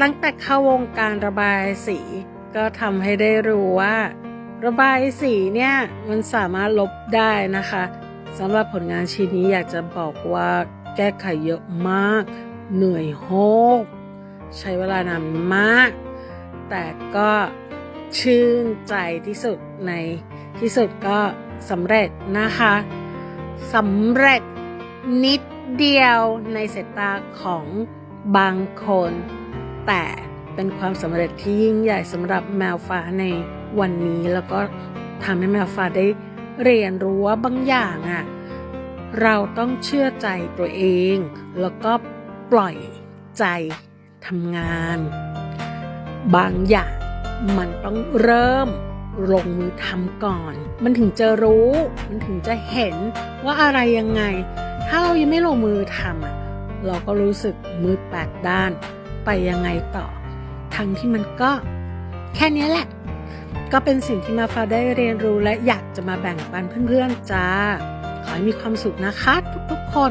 ตั้งแต่เข้าวงการระบายสี ก็ทำให้ได้รู้ว่า ระบายสีเนี่ยมันสามารถลบได้นะคะสำหรับผลงานชิ้นนี้อยากจะบอกว่าแก้ไขเยอะมาก เหนื่อยโฮกใช้เวลานานมาก แต่ก็ชื่นใจที่สุดในที่สุดก็สำเร็จนะคะสำเร็จนิดเดียวในสายตาของบางคน แต่เป็นความสำเร็จที่ยิ่งใหญ่สำหรับแมวฟ้าในวันนี้ แล้วก็ทำให้แมวฟ้าได้เรียนรู้ว่าบางอย่างอะ่ะเราต้องเชื่อใจตัวเอง แล้วก็ปล่อยใจทำงาน บางอย่างมันต้องเริ่มลงมือทำก่อน มันถึงจะรู้ มันถึงจะเห็นว่าอะไรยังไง ถ้าเรายังไม่ลงมือทำอะเราก็รู้สึกมือแปดด้าน ไปยังไงต่อ ทั้งที่มันก็แค่นี้แหละ ก็เป็นสิ่งที่มาฟ้าได้เรียนรู้และอยากจะมาแบ่งปันเพื่อนๆจ้า ขอให้มีความสุขนะคะทุกๆคน